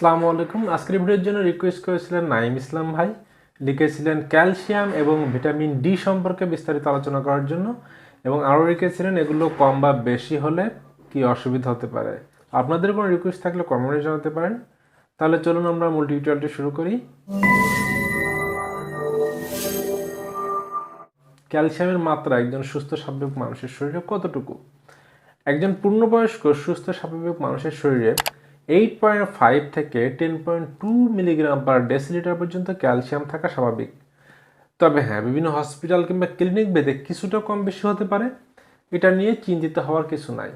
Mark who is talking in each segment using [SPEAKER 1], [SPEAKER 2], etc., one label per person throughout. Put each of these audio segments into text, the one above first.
[SPEAKER 1] আসসালামু আলাইকুম। আজকের ভিডিওর জন্য রিকোয়েস্ট করেছিলেন নাইম ইসলাম ভাই। লিখেছিলেন ক্যালসিয়াম এবং ভিটামিন ডি সম্পর্কে বিস্তারিত আলোচনা করার জন্য এবং আরও লিখেছিলেন, এগুলো কম বা বেশি হলে কি অসুবিধা হতে পারে। আপনাদের কোনো রিকোয়েস্ট থাকলে কমেন্টে জানাতে পারেন। তাহলে চলুন আমরা মূল টিউটোরিয়ালটি শুরু করি। ক্যালসিয়ামের মাত্রা একজন সুস্থ স্বাভাবিক মানুষের শরীরে কতটুকু? একজন পূর্ণবয়স্ক সুস্থ স্বাভাবিক মানুষের শরীরে এইট পয়েন্ট ফাইভ থেকে ten point two milligram per decilitre পর্যন্ত ক্যালসিয়াম থাকা স্বাভাবিক। তবে হ্যাঁ বিভিন্ন হসপিটাল কিংবা ক্লিনিক ভেদে কিছুটা কম বেশি হতে পারে। এটা নিয়ে চিন্তিত হওয়ার কিছু নাই।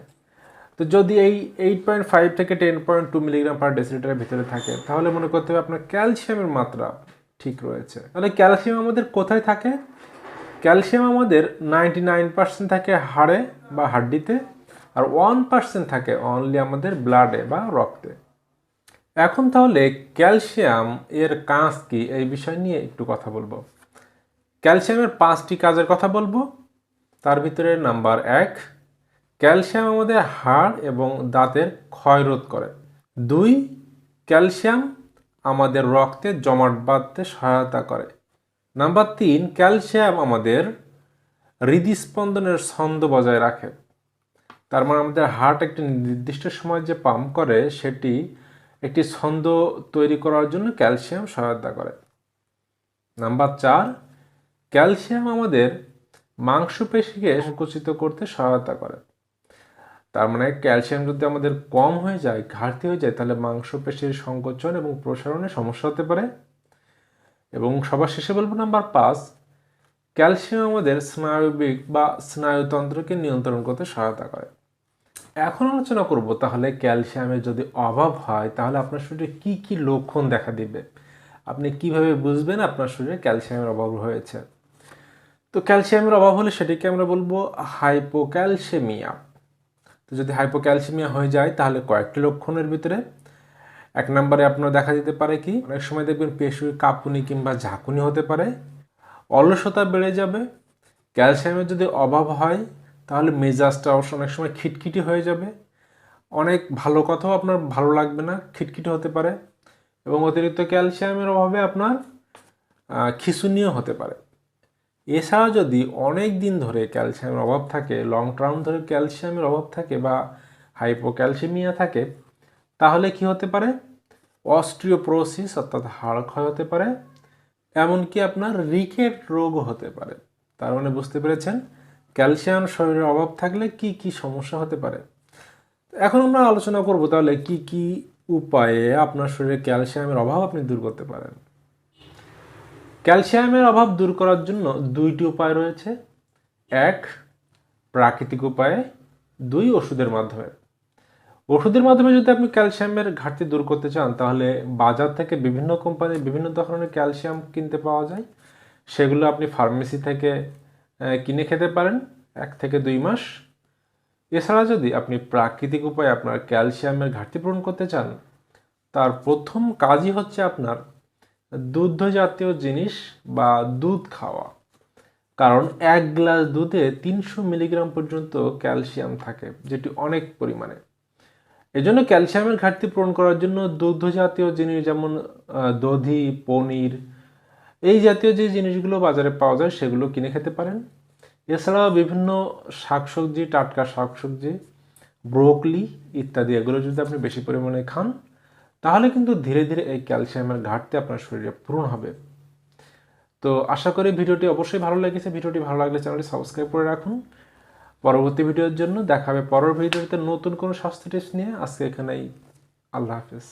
[SPEAKER 1] তো যদি এই এইট পয়েন্ট ফাইভ থেকে ten point two milligram per ডেসিলিটারের ভিতরে থাকে, তাহলে মনে করতে হবে আপনার ক্যালসিয়ামের মাত্রা ঠিক রয়েছে। তাহলে ক্যালসিয়াম আমাদের কোথায় থাকে? ক্যালসিয়াম আমাদের নাইনটি নাইন পার্সেন্ট থাকে হাড়ে বা হাড্ডিতে। আর ওয়ান পার্সেন্ট থাকে অনলি আমাদের ব্লাডে বা রক্তে। এখন তাহলে ক্যালসিয়াম এর কাজ কি? এই বিষয় নিয়ে একটু কথা বলব। ক্যালসিয়ামের পাঁচটি কাজের কথা বলব। তার ভিতরে নাম্বার এক ক্যালসিয়াম আমাদের হাড় এবং দাঁতের ক্ষয় রোধ করে। দুই ক্যালসিয়াম আমাদের রক্তে জমাট বাঁধতে সহায়তা করে। নাম্বার তিন ক্যালসিয়াম আমাদের হৃদস্পন্দনের ছন্দ বজায় রাখে। তার মানে আমাদের হার্ট একটি নির্দিষ্ট সময় যে পাম্প করে, সেটি একটি ছন্দ তৈরি করার জন্য ক্যালসিয়াম সহায়তা করে। নাম্বার চার ক্যালসিয়াম আমাদের মাংসপেশিকে সংকুচিত করতে সহায়তা করে। তার মানে ক্যালসিয়াম যদি আমাদের কম হয়ে যায়, ঘাটতি হয়ে যায়, তাহলে মাংসপেশির সংকোচন এবং প্রসারণে সমস্যা হতে পারে। এবং সবার শেষে বলব নাম্বার পাঁচ ক্যালসিয়াম আমাদের স্নায়বিক বা স্নায়ুতন্ত্রকে নিয়ন্ত্রণ করতে সহায়তা করে। এখন আলোচনা করব তাহলে ক্যালসিয়ামের যদি অভাব হয়, তাহলে আপনার শরীরে কি কি লক্ষণ দেখা দিবে? আপনি কীভাবে বুঝবেন আপনার শরীরে ক্যালসিয়ামের অভাব হয়েছে? তো ক্যালসিয়ামের অভাব হলে সেটিকে আমরা বলব হাইপোক্যালসেমিয়া। তো যদি হাইপোক্যালসেমিয়া হয়ে যায়, তাহলে কয়েকটি লক্ষণের ভিতরে। এক নম্বরে আপনার দেখা দিতে পারে কি, অনেক সময় দেখবেন পেশির কাঁপুনি কিংবা ঝাঁকুনি হতে পারে। অলসতা বেড়ে যাবে। ক্যালসিয়ামের যদি অভাব হয় তাহলে মেজাজটা অবশ্য অনেক সময় খিটখিটি হয়ে যাবে। অনেক ভালো কথাও আপনার ভালো লাগবে না, খিটখিটি হতে পারে এবং অতিরিক্ত ক্যালসিয়ামের অভাবে আপনার খিঁচুনিও হতে পারে। এছাড়া যদি অনেক দিন ধরে ক্যালসিয়ামের অভাব থাকে লং টার্ম ধরে ক্যালসিয়ামের অভাব থাকে বা হাইপোক্যালসিমিয়া থাকে, তাহলে কি হতে পারে? অস্ট্রিওপ্রোসিস অর্থাৎ হাড় ক্ষয় হতে পারে, এমনকি আপনার রিকেট রোগও হতে পারে। তার মানে বুঝতে পেরেছেন? ক্যালসিয়াম শরীরের অভাব থাকলে কি কি সমস্যা হতে পারে? এখন আমরা আলোচনা করব তাহলে কি কি উপায়ে আপনার শরীরে ক্যালসিয়ামের অভাব আপনি দূর করতে পারেন? ক্যালসিয়ামের অভাব দূর করার জন্য দুইটি উপায় রয়েছে। এক, প্রাকৃতিক উপায়ে। দুই, ওষুধের মাধ্যমে। ওষুধের মাধ্যমে যদি আপনি ক্যালসিয়ামের ঘাটতি দূর করতে চান, তাহলে বাজার থেকে বিভিন্ন কোম্পানির বিভিন্ন ধরনের ক্যালসিয়াম কিনতে পাওয়া যায়। সেগুলো আপনি ফার্মেসি থেকে কিনে খেতে পারেন, এক থেকে দুই মাস। এছাড়া যদি আপনি প্রাকৃতিক উপায়ে আপনার ক্যালসিয়ামের ঘাটতি পূরণ করতে চান, তার প্রথম কাজই হচ্ছে আপনার দুগ্ধ জাতীয় জিনিস বা দুধ খাওয়া। কারণ এক গ্লাস দুধে তিনশো মিলিগ্রাম পর্যন্ত ক্যালসিয়াম থাকে, যেটি অনেক পরিমাণে। এজন্য ক্যালসিয়ামের ঘাটতি পূরণ করার জন্য দুগ্ধ জাতীয় জিনিস যেমন দধি, পনির এই জাতীয় যে জিনিসগুলো বাজারে পাওয়া যায়, সেগুলো কিনে খেতে পারেন। এছাড়াও বিভিন্ন শাকসবজি, টাটকা শাকসবজি, ব্রোকলি ইত্যাদি, এগুলো যদি আপনি বেশি পরিমাণে খান, তাহলে কিন্তু ধীরে ধীরে এই ক্যালসিয়ামের ঘাটতি আপনার শরীরে পূরণ হবে। তো আশা করি ভিডিওটি অবশ্যই ভালো লেগেছে। ভিডিওটি ভালো লাগলে চ্যানেলটি সাবস্ক্রাইব করে রাখুন। পরবর্তী ভিডিওর জন্য দেখা হবে পরের ভিডিওতে নতুন কোনো স্বাস্থ্য টিপস নিয়ে। আজকে এখানেই। আল্লাহ হাফেজ।